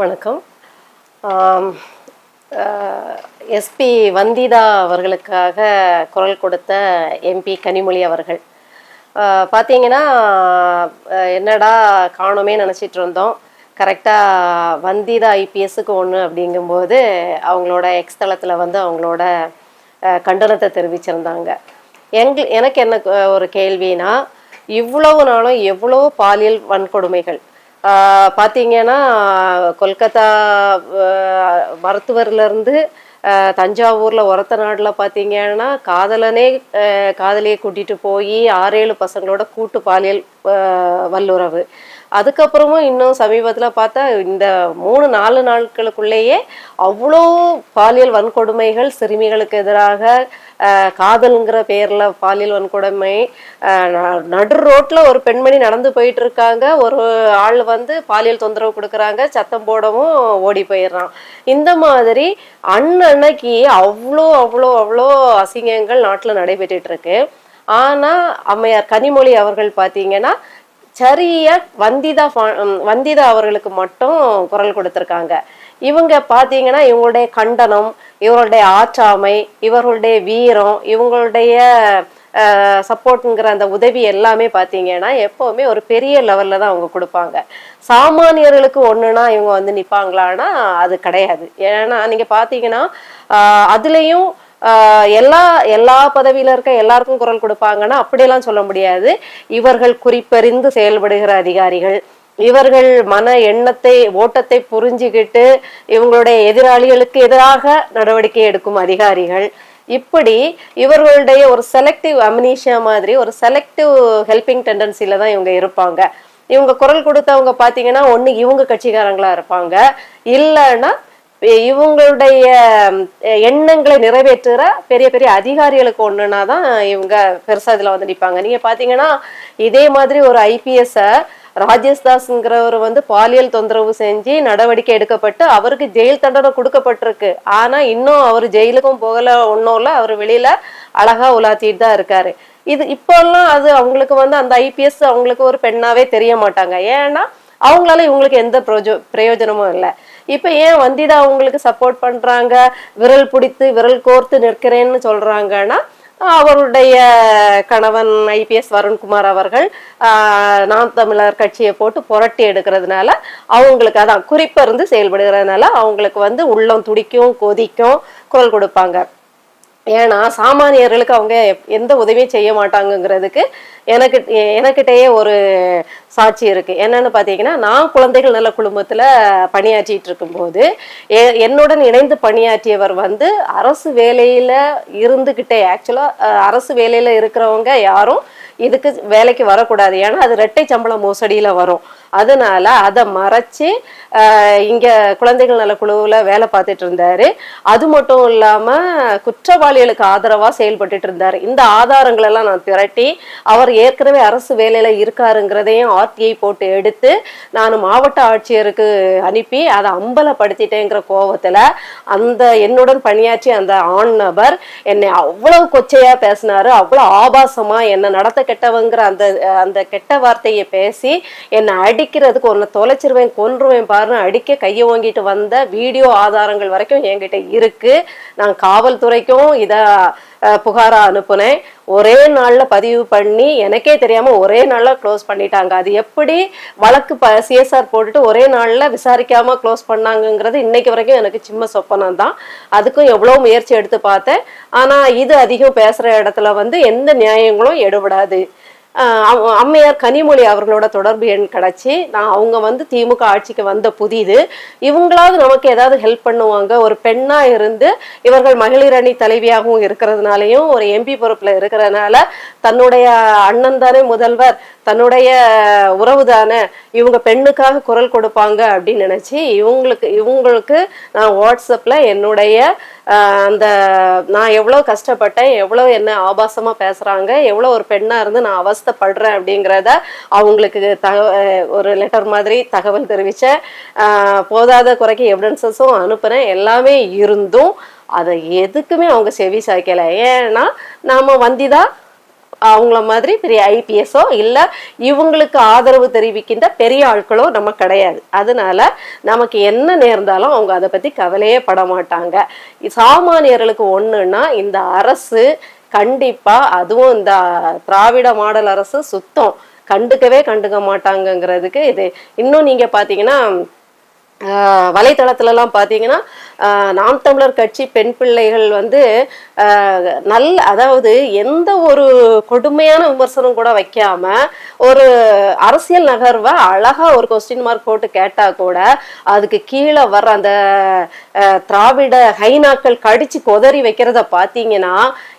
வணக்கம். எஸ்பி வந்திதா அவர்களுக்காக குரல் கொடுத்த எம்பி கனிமொழி அவர்கள். பார்த்தீங்கன்னா என்னடா காணுமே நினச்சிட்டு இருந்தோம். கரெக்டாக வந்திதா ஐபிஎஸ்க்கு ஒன்று அப்படிங்கும்போது அவங்களோட எக்ஸ் தளத்தில் வந்து அவங்களோட கண்டனத்தை தெரிவிச்சிருந்தாங்க. எங் எனக்கு என்ன ஒரு கேள்வினா இவ்வளவு நாளும் எவ்வளோ பாலியல் வன்கொடுமைகள் பார்த்தீங்கன்னா கொல்கத்தா மருத்துவர்லேருந்து தஞ்சாவூரில் ஒரத்த நாட்டில் பார்த்தீங்கன்னா காதலனே காதலியை கூட்டிகிட்டு போய் ஆறேழு பசங்களோட கூட்டு பாலியல் வல்லுறவு. அதுக்கப்புறமும் இன்னும் சமீபத்தில் பார்த்தா இந்த மூணு நாலு நாட்களுக்குள்ளேயே அவ்வளோ பாலியல் வன்கொடுமைகள் சிறுமிகளுக்கு எதிராக காதல்ங்கிற பேர்ல பாலியல் வன்கொடுமை ந- நடு ரோட்ல ஒரு பெண்மணி நடந்து போயிட்டு இருக்காங்க ஒரு ஆள் வந்து பாலியல் தொந்தரவு கொடுக்குறாங்க. சத்தம் போடவும் ஓடி போயிடுறான். இந்த மாதிரி அன்னன்னைக்கு அவ்வளோ அவ்வளோ அவ்வளோ அசிங்கங்கள் நாட்டில் நடைபெற்றுட்டு இருக்கு. ஆனா அம்மையார் கனிமொழி அவர்கள் பார்த்தீங்கன்னா சரியா வந்திதா ஃபா- வந்திதா அவர்களுக்கு மட்டும் குரல் கொடுத்துருக்காங்க. இவங்க பார்த்தீங்கன்னா இவங்களுடைய கண்டனம் இவர்களுடைய ஆற்றாமை இவர்களுடைய வீரம் இவங்களுடைய சப்போர்ட்டுங்கிற அந்த உதவி எல்லாமே பார்த்தீங்கன்னா எப்போவுமே ஒரு பெரிய லெவலில் தான் அவங்க கொடுப்பாங்க. சாமானியர்களுக்கு ஒன்றுனா இவங்க வந்து நிற்பாங்களான்னா அது கிடையாது. ஏன்னா நீங்கள் பார்த்தீங்கன்னா அதுலேயும் எல்லா எல்லா பதவியில இருக்க எல்லாருக்கும் குரல் கொடுப்பாங்கன்னா அப்படியெல்லாம் சொல்ல முடியாது. இவர்கள் குறிப்பறிந்து செயல்படுகிற அதிகாரிகள். இவர்கள் மன எண்ணத்தை ஓட்டத்தை புரிஞ்சுக்கிட்டு இவங்களுடைய எதிராளிகளுக்கு எதிராக நடவடிக்கை எடுக்கும் அதிகாரிகள். இப்படி இவர்களுடைய ஒரு செலக்டிவ் அமினிஷியா மாதிரி ஒரு செலக்டிவ் ஹெல்பிங் டெண்டன்சில தான் இவங்க இருப்பாங்க. இவங்க குரல் கொடுத்தவங்க பார்த்தீங்கன்னா ஒன்று இவங்க கட்சிக்காரங்களா இருப்பாங்க. இல்லைன்னா இவங்களுடைய எண்ணங்களை நிறைவேற்றுற பெரிய பெரிய அதிகாரிகளுக்கு ஒன்றுனா தான் இவங்க பெருசா இதுல வந்து நிப்பாங்க. நீங்க பாத்தீங்கன்னா இதே மாதிரி ஒரு ஐபிஎஸ்ஸை ராஜேஷ் தாஸ்ங்கிறவர் வந்து பாலியல் தொந்தரவு செஞ்சு நடவடிக்கை எடுக்கப்பட்டு அவருக்கு ஜெயில் தண்டனை கொடுக்கப்பட்டிருக்கு. ஆனா இன்னும் அவர் ஜெயிலுக்கும் போகல ஒன்றும் இல்லை அவர் வெளியில அழகா உலாத்திட்டு தான் இருக்காரு. இது இப்போல்லாம் அது அவங்களுக்கு வந்து அந்த ஐபிஎஸ் அவங்களுக்கு ஒரு பெண்ணாவே தெரிய மாட்டாங்க. ஏன்னா அவங்களால இவங்களுக்கு எந்த பிரயோஜ பிரயோஜனமும் இல்லை. இப்போ ஏன் வந்திதா அவங்களுக்கு சப்போர்ட் பண்றாங்க? விரல் பிடித்து விரல் கோர்த்து நிற்கிறேன்னு சொல்றாங்கன்னா அவருடைய கணவன் ஐபிஎஸ் வருண்குமார் அவர்கள் நாம் தமிழர் கட்சியை போட்டு புரட்டி எடுக்கிறதுனால அவங்களுக்கு அதான் குறிப்பிருந்து செயல்படுகிறதுனால அவங்களுக்கு வந்து உள்ளம் துடிக்கும் கொதிக்கும் குரல் கொடுப்பாங்க. ஏன்னா சாமானியர்களுக்கு அவங்க எந்த உதவியும் செய்ய மாட்டாங்கங்கிறதுக்கு எனக்கு எனக்கிட்டேயே ஒரு சாட்சி இருக்குது என்னன்னு பார்த்தீங்கன்னா நான் குழந்தைகள் நல்ல குடும்பத்தில் பணியாற்றிட்டு இருக்கும்போது எ- என்னுடன் இணைந்து பணியாற்றியவர் வந்து அரசு வேலையில் இருந்துக்கிட்டே ஆக்சுவலாக அரசு வேலையில் இருக்கிறவங்க யாரும் இதுக்கு வேலைக்கு வரக்கூடாது. ஏன்னா அது ரெட்டை சம்பளம் மோசடியில் வரும். அதனால அதை மறைச்சு இங்கே இங்க குழந்தைகள் நல குழுவுல வேலை பார்த்துட்டு இருந்தாரு. அது மட்டும் இல்லாம குற்றவாளிகளுக்கு ஆதரவா செயல்பட்டுட்டு இருந்தாரு. இந்த ஆதாரங்கள் எல்லாம் நான் திரட்டி அவர் ஏற்கனவே அரசு வேலையில இருக்காருங்கிறதையும் ஆர்டிஐ போட்டு எடுத்து நான் மாவட்ட ஆட்சியருக்கு அனுப்பி அதை அம்பலப்படுத்திட்டேங்கிற கோவத்துல அந்த என்னுடன் பணியாற்றிய அந்த ஆண் நபர் என்னை அவ்வளவு கொச்சையா பேசினாரு. அவ்வளவு ஆபாசமா என்னை நடத்த கெட்டவங்கிற அந்த அந்த கெட்ட வார்த்தையை பேசி என்னை அடிக்கிறதுக்கு ஒன்று தொலைச்சிருவேன் கொன்றுவேன் பாருன்னு அடிக்க கையை வாங்கிட்டு வந்த வீடியோ ஆதாரங்கள் வரைக்கும் என்கிட்ட இருக்கு. நான் காவல்துறைக்கும் இதை புகாரா அனுப்புனேன். ஒரே நாளில் பதிவு பண்ணி எனக்கே தெரியாமல் ஒரே நாளில் க்ளோஸ் பண்ணிட்டாங்க. அது எப்படி வழக்கு ப சிஎஸ்ஆர் போட்டுட்டு ஒரே நாளில் விசாரிக்காமல் க்ளோஸ் பண்ணாங்கங்கிறது இன்னைக்கு வரைக்கும் எனக்கு சிம்ம சொப்பனம் தான். அதுக்கும் எவ்வளோ முயற்சி எடுத்து பார்த்தேன். ஆனால் இது அதிகம் பேசுகிற இடத்துல வந்து எந்த நியாயங்களும் எடுபடாது. அம்மையார் கனிமொழி அவர்களோட தொடர்பு எண் கிடைச்சி நான் அவங்க வந்து திமுக ஆட்சிக்கு வந்த புதிது. இவங்களாவது நமக்கு ஏதாவது ஹெல்ப் பண்ணுவாங்க? ஒரு பெண்ணா இருந்து இவர்கள் மகளிர் அணி தலைவியாகவும் இருக்கிறதுனாலையும் ஒரு எம்பி பொறுப்புல இருக்கிறதுனால தன்னுடைய அண்ணன் தானே முதல்வர் தன்னுடைய உறவு தானே இவங்க பெண்ணுக்காக குரல் கொடுப்பாங்க அப்படின்னு நினைச்சு இவங்களுக்கு இவங்களுக்கு நான் வாட்ஸ்அப்ல என்னுடைய அந்த நான் எவ்வளோ கஷ்டப்பட்டேன் எவ்வளோ என்ன ஆபாசமாக பேசுகிறாங்க எவ்வளோ ஒரு பெண்ணாக இருந்து நான் அவஸ்தைப்படுறேன் அப்படிங்கிறத அவங்களுக்கு தக ஒரு லெட்டர் மாதிரி தகவல் தெரிவித்தேன் போதாத குறைக்கு எவிடன்சஸும் அனுப்புனேன். எல்லாமே இருந்தும் அதை எதுக்குமே அவங்க செவி சாய்க்கலை. ஏன்னா நாம தான் அவங்கள மாதிரி பெரிய ஐபிஎஸ்ஸோ இல்லை இவங்களுக்கு ஆதரவு தெரிவிக்கின்ற பெரிய ஆட்களோ நம்ம கிடையாது. அதனால நமக்கு என்ன நேர்ந்தாலும் அவங்க அதை பற்றி கவலையே பட மாட்டாங்க. சாமானியர்களுக்கு ஒன்றுன்னா இந்த அரசு கண்டிப்பாக அதுவும் இந்த திராவிட மாடல் அரசு சுத்தம். கண்டுக்கவே கண்டுக்க மாட்டாங்கங்கிறதுக்கு இது. இன்னும் நீங்கள் பார்த்தீங்கன்னா வலைத்தளத்துலலாம் பார்த்தீங்கன்னா நாம் தமிழர் கட்சி பெண் பிள்ளைகள் வந்து நல் நல்ல அதாவது எந்த ஒரு கொடுமையான விமர்சனம் கூட வைக்காம ஒரு அரசியல் நகர்வை அழகாக ஒரு கொஸ்டின் மார்க் போட்டு கேட்டால் கூட அதுக்கு கீழே வர்ற அந்த திராவிட ஹைனாக்கள் கடிச்சு கொதறி வைக்கிறத பார்த்தீங்கன்னா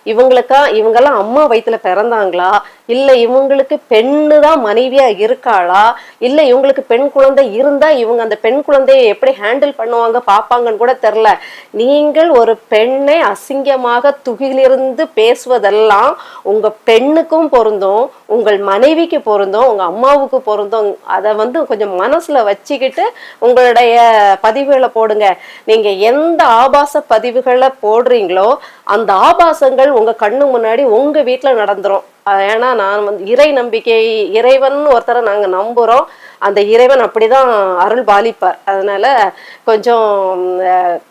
இவங்களுக்கா இவங்கெல்லாம் அம்மா வயிற்றுல பிறந்தாங்களா? இல்லை இவங்களுக்கு பெண்ணு தான் மனைவியாக இருக்காளா? இல்லை இவங்களுக்கு பெண் குழந்தை இருந்தால் இவங்க அந்த பெண் குழந்தையை எப்படி ஹேண்டில் பண்ணுவாங்க பார்ப்பாங்கன்னு கூட தெரில நீங்கள் ஒரு பெண்ணை அசிங்கமாக துகிலிருந்து பேசுவதெல்லாம் உங்கள் பெண்ணுக்கும் பொருந்தும். உங்கள் மனைவிக்கு பொருந்தும் உங்க அம்மாவுக்கு பொருந்தும் அதை வந்து கொஞ்சம் மனசுல வச்சுக்கிட்டு உங்களுடைய பதிவுகளை போடுங்க. நீங்க எந்த ஆபாச பதிவுகளை போடுறீங்களோ அந்த ஆபாசங்கள் உங்க கண்ணு முன்னாடி உங்க வீட்டுல நடந்துரும். ஏன்னா நான் வந்து இறை நம்பிக்கை இறைவன் ஒருத்தரை நாங்க நம்புறோம். அந்த இறைவன் அப்படிதான் அருள் பாலிப்பார். அதனால கொஞ்சம்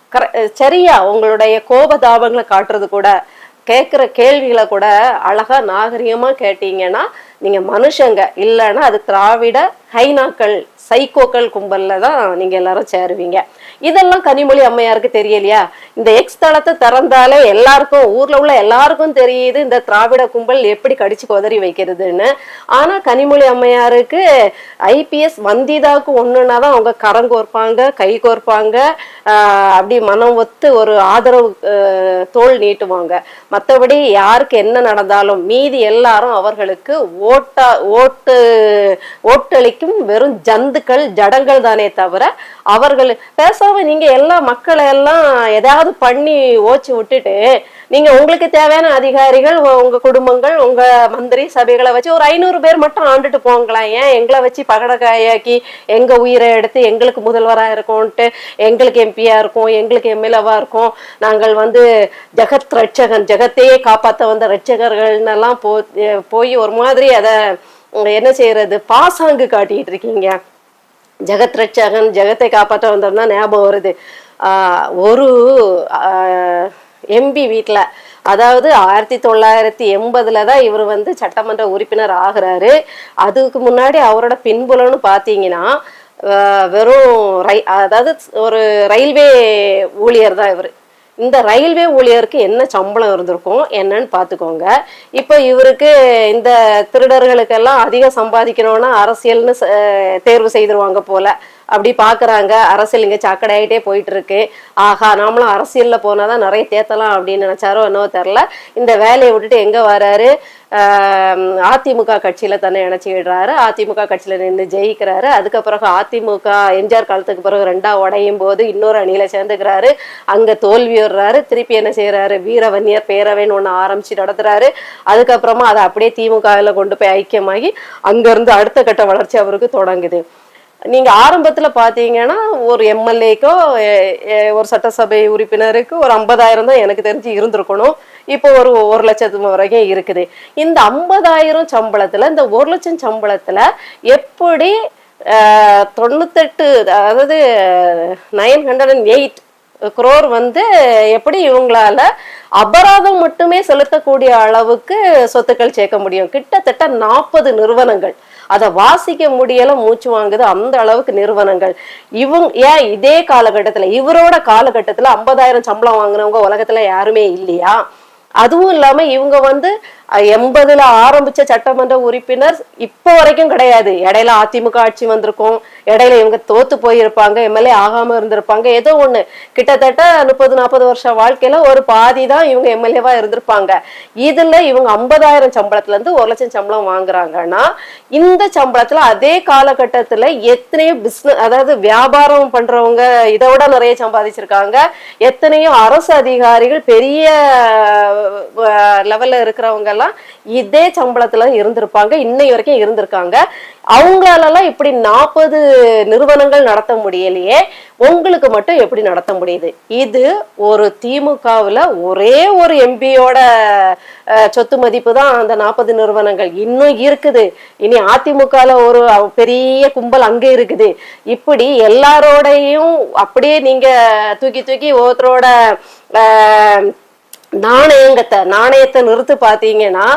கர- சரியா உங்களுடைய கோபதாபங்களை காட்டுறது கூட கேட்குற கேள்விகளை கூட அழகா நாகரிகமா கேட்டீங்கன்னா நீங்க மனுஷங்க. இல்லைன்னா அது திராவிட ஹைனாக்கள் சைக்கோக்கள் கும்பல்ல தான் நீங்க எல்லாரும் சேருவீங்க. இதெல்லாம் கனிமொழி அம்மையாருக்கு தெரியலையா? இந்த எக்ஸ் தளத்தை திறந்தாலே எல்லாருக்கும் ஊர்ல உள்ள எல்லாருக்கும் தெரியுது இந்த திராவிட கும்பல் எப்படி கடிச்சு கொதறி வைக்கிறதுன்னு. ஆனா கனிமொழி அம்மையாருக்கு ஐபிஎஸ் வந்திதாக்கு ஒண்ணுன்னா தான் அவங்க கரம் கோர்ப்பாங்க கை கோர்ப்பாங்க அப்படி மனம் ஒத்து ஒரு ஆதரவு தோல் தோள் நீட்டுவாங்க. மற்றபடி யாருக்கு என்ன நடந்தாலும் மீதி எல்லாரும் அவர்களுக்கு ஓட்டா ஓட்டு ஓட்டளிக்கும் வெறும் ஜந்துக்கள் ஜடங்கள் தானே தவிர அவர்கள் பேசாம நீங்க எல்லா மக்களை எல்லாம் ஏதாவது பண்ணி ஓச்சு விட்டுட்டு நீங்க உங்களுக்கு தேவையான அதிகாரிகள் உ- உங்க குடும்பங்கள் உங்க மந்திரி சபைகளை வச்சு ஒரு ஐநூறு பேர் மட்டும் ஆண்டுட்டு போங்களேன். ஏன்? எங்களை வச்சு பகடக்காயாக்கி எங்க உயிரை எடுத்து எங்களுக்கு முதல்வராக இருக்கோன்ட்டு எங்களுக்கு எம்பியா இருக்கும் எங்களுக்கு எம்எல்ஏவா இருக்கும். நாங்கள் வந்து ஜெகத் ரட்சகன் ஜெகத்தையே காப்பாற்ற வந்த ரட்சகர்கள்னு எல்லாம் போ போய் ஒரு மாதிரி அதை என்ன செய்யறது பாசாங்கு காட்டிட்டு இருக்கீங்க. ஜெகத் ரட்சகன் ஜெகத்தை காப்பாற்ற வந்தோம்னா ஞாபகம் வருது. ஒரு எம்பி வீட்டில் அதாவது ஆயிரத்தி தொள்ளாயிரத்தி எண்பதுல தான் இவர் வந்து சட்டமன்ற உறுப்பினர் ஆகிறாரு. அதுக்கு முன்னாடி அவரோட பின்புலன்னு பார்த்தீங்கன்னா வெறும் ரை அதாவது ஒரு ரயில்வே ஊழியர் தான் இவர். இந்த ரயில்வே ஊழியருக்கு என்ன சம்பளம் இருந்திருக்கும் என்னன்னு பார்த்துக்கோங்க. இப்போ இவருக்கு இந்த திருடர்களுக்கெல்லாம் அதிகம் சம்பாதிக்கணும்னா அரசியல்னு தேர்வு செய்திருவாங்க போல. அப்படி பார்க்குறாங்க அரசியல் இங்கே சாக்கடையாயிட்டே போயிட்டு இருக்கு ஆஹா நாமளும் அரசியலில் போனால் தான் நிறைய தேத்தலாம் அப்படின்னு நினைச்சாரோ என்னவோ தெரில இந்த வேலையை விட்டுட்டு எங்கே வராரு? அதிமுக கட்சியில் தன்னை இணைச்சிடுறாரு அதிமுக கட்சியில் நின்று ஜெயிக்கிறாரு. அதுக்கு பிறகு அதிமுக எம்ஜிஆர் காலத்துக்கு பிறகு ரெண்டா உடையும் போது இன்னொரு அணியில சேர்ந்துக்கிறாரு. அங்க தோல்வி திருப்பி என்ன செய்யறாரு வீரவன்னியர் பேரவைன்னு ஒண்ணு ஆரம்பிச்சு நடத்துறாரு. அதுக்கப்புறமா அதை அப்படியே திமுகவில் கொண்டு போய் ஐக்கியமாகி அங்கேருந்து அடுத்த கட்ட வளர்ச்சி அவருக்கு தொடங்குது. நீங்க ஆரம்பத்துல பாத்தீங்கன்னா ஒரு எம்எல்ஏக்கோ ஒரு சட்டசபை உறுப்பினருக்கு ஒரு ஐம்பதாயிரம் தான் எனக்கு தெரிஞ்சு இருந்திருக்கணும். இப்போ ஒரு ஒரு லட்சத்து வரைக்கும் இருக்குது. இந்த ஐம்பதாயிரம் சம்பளத்துல இந்த ஒரு லட்சம் சம்பளத்துல எப்படி தொண்ணூத்தெட்டு அதாவது nine hundred and eight crore வந்து எப்படி இவங்களால அபராதம் மட்டுமே செலுத்தக்கூடிய அளவுக்கு சொத்துக்கள் சேர்க்க முடியும்? கிட்டத்தட்ட நாற்பது நிறுவனங்கள். அதை வாசிக்க முடியல மூச்சு வாங்குது அந்த அளவுக்கு நிறுவனங்கள். இவங்க ஏன் இதே காலகட்டத்துல இவரோட காலகட்டத்துல ஐம்பதாயிரம் சம்பளம் வாங்குறவங்க உலகத்துல யாருமே இல்லையா? அதுவும் இல்லாம இவங்க வந்து எண்பதுல ஆரம்பிச்ச சட்டமன்ற உறுப்பினர் இப்போ வரைக்கும் கிடையாது. இடையில அதிமுக ஆட்சி வந்திருக்கும். இடையில இவங்க தோத்து போயிருப்பாங்க. எம்எல்ஏ ஆகாம இருந்திருப்பாங்க. ஏதோ ஒண்ணு. கிட்டத்தட்ட முப்பது நாற்பது வருஷம் வாழ்க்கையில ஒரு பாதி தான் இவங்க எம்எல்ஏவா இருந்திருப்பாங்க. இதுல இவங்க ஐம்பதாயிரம் சம்பளத்துல இருந்து ஒரு லட்சம் சம்பளம் வாங்குறாங்கன்னா இந்த சம்பளத்துல அதே காலகட்டத்துல எத்தனையோ பிசினஸ் அதாவது வியாபாரம் பண்றவங்க இதை விட நிறைய சம்பாதிச்சிருக்காங்க. எத்தனையோ அரசு அதிகாரிகள் பெரிய லெவல்ல இருக்கிறவங்க எல்லாம் இதே சம்பளத்துல இருந்திருப்பாங்க. இன்னை வரைக்கும் இருந்திருக்காங்க. அவங்களாலலாம் இப்படி நாற்பது நிறுவனங்கள் நடத்த முடியலையே உங்களுக்கு மட்டும் எப்படி நடத்த முடியுது? இது ஒரு திமுகவுல ஒரே ஒரு எம்பியோட சொத்து மதிப்பு தான் அந்த நாற்பது நிறுவனங்கள். இன்னும் இருக்குது. இனி அதிமுகவில் ஒரு பெரிய கும்பல் அங்கே இருக்குது. இப்படி எல்லாரோடையும் அப்படியே நீங்க தூக்கி தூக்கி ஒருத்தரோட நாணயங்கத்தை நாணயத்தை நிறுத்து பார்த்தீங்கன்னா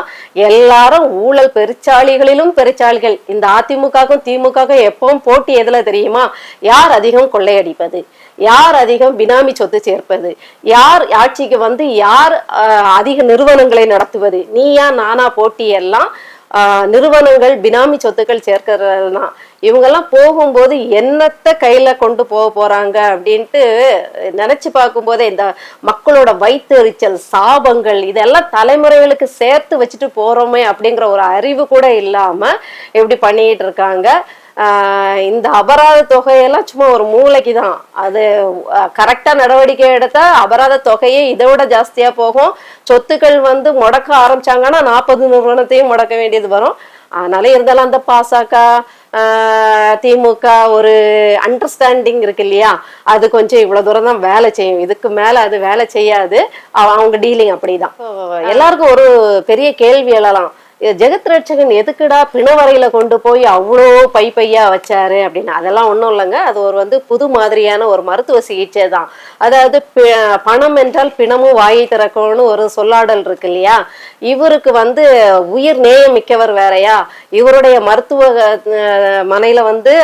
எல்லாரும் ஊழல் பெருச்சாளிகளிலும் பெருச்சாளிகள். இந்த அதிமுகவுக்கும் திமுகவுக்கும் எப்பவும் போட்டி எதுல தெரியுமா? யார் அதிகம் கொள்ளையடிப்பது? யார் அதிகம் பினாமி சொத்து சேர்ப்பது? யார் ஆட்சிக்கு வந்து யார் அதிக நிறுவனங்களை நடத்துவது? நீயா நானா போட்டி எல்லாம் நிறுவனங்கள் பினாமி சொத்துக்கள் சேர்க்கிறதுனா தான் இவங்கெல்லாம் போகும்போது என்னத்தை கையில் கொண்டு போக போகிறாங்க அப்படின்ட்டு நினச்சி பார்க்கும்போதே இந்த மக்களோட வயிற்றெரிச்சல் சாபங்கள் இதெல்லாம் தலைமுறைகளுக்கு சேர்த்து வச்சுட்டு போகிறோமே அப்படிங்கிற ஒரு அறிவு கூட இல்லாமல் இப்படி பண்ணிகிட்டு இருக்காங்க. இந்த அபராத தொகையெல்லாம் சும்மா ஒரு மூளைக்கு தான் அது கரெக்டா நடவடிக்கை எடுத்தா அபராத தொகையே இதை விட ஜாஸ்தியா போகும். சொத்துக்கள் வந்து முடக்க ஆரம்பிச்சாங்கன்னா நாற்பது நிறுவனத்தையும் முடக்க வேண்டியது வரும். அதனால இருந்தாலும் அந்த பாசக திமுக ஒரு அண்டர்ஸ்டாண்டிங் இருக்கு இல்லையா? அது கொஞ்சம் இவ்வளவு தூரம் தான் வேலை செய்யும். இதுக்கு மேல அது வேலை செய்யாது. அவ- அவங்க டீலிங் அப்படிதான். எல்லாருக்கும் ஒரு பெரிய கேள்வி எழலாம் ஜெகத் ரட்சகன் எதுக்குடா பிணவரையில கொண்டு போய் அவ்வளோ பை பையா வச்சாரு அப்படின்னு? அதெல்லாம் ஒன்றும் இல்லைங்க. அது ஒரு வந்து புது மாதிரியான ஒரு மருத்துவ சிகிச்சை தான். அதாவது பி- பணம் என்றால் பிணமும் வாயை திறக்கணும்னு ஒரு சொல்லாடல் இருக்கு இல்லையா? இவருக்கு வந்து உயிர் நேயம் மிக்கவர் வேறயா? இவருடைய மருத்துவ மனையில வந்து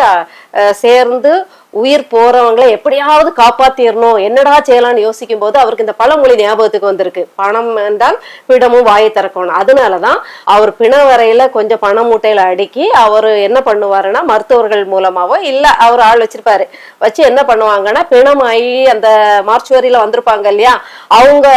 சேர்ந்து உயிர் போறவங்களை எப்படியாவது காப்பாத்திடணும் என்னடா செய்யலாம்னு யோசிக்கும் போது அவருக்கு இந்த பழமொழி ஞாபகத்துக்கு வந்திருக்கு. பணம் என்றால் பிணமும் வாயை திறக்கணும். அதனாலதான் அவர் பிண வரையில கொஞ்சம் பண மூட்டையில அடுக்கி அவர் என்ன பண்ணுவாருன்னா மருத்துவர்கள் மூலமாவோ இல்ல அவர் ஆள் வச்சிருப்பாரு. வச்சு என்ன பண்ணுவாங்கன்னா பிணமாயி அந்த மார்ச்சுவரியில வந்திருப்பாங்க இல்லையா அவங்க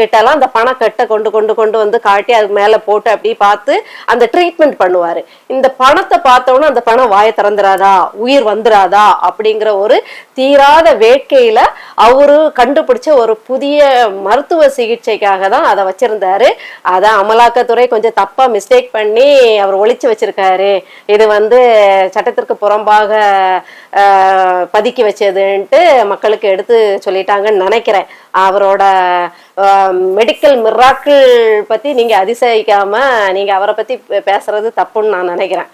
கிட்ட எல்லாம் அந்த பணக்கட்டை கொண்டு கொண்டு கொண்டு வந்து காட்டி அதுக்கு மேல போட்டு அப்படி பார்த்து அந்த ட்ரீட்மெண்ட் பண்ணுவாரு. இந்த பணத்தை பார்த்தோன்னா அந்த பணம் வாயை திறந்துராதா? உயிர் வந்துராதா? அப்படிங்கிற ஒரு தீராத வேட்கையில அவரு கண்டுபிடிச்ச ஒரு புதிய மருத்துவ சிகிச்சைக்காக தான் அதை வச்சிருந்தாரு. அதை அமலாக்கத்துறை கொஞ்சம் தப்பா மிஸ்டேக் பண்ணி அவர் ஒழிச்சு வச்சிருக்காரு. இது வந்து சட்டத்திற்கு புறம்பாக பதுக்கி வச்சதுன்ட்டு மக்களுக்கு எடுத்து சொல்லிட்டாங்கன்னு நினைக்கிறேன். அவரோட மெடிக்கல் மிராக்கிள் பத்தி நீங்க அதிசயிக்காம நீங்க அவரை பத்தி பேசுறது தப்புன்னு நான் நினைக்கிறேன்.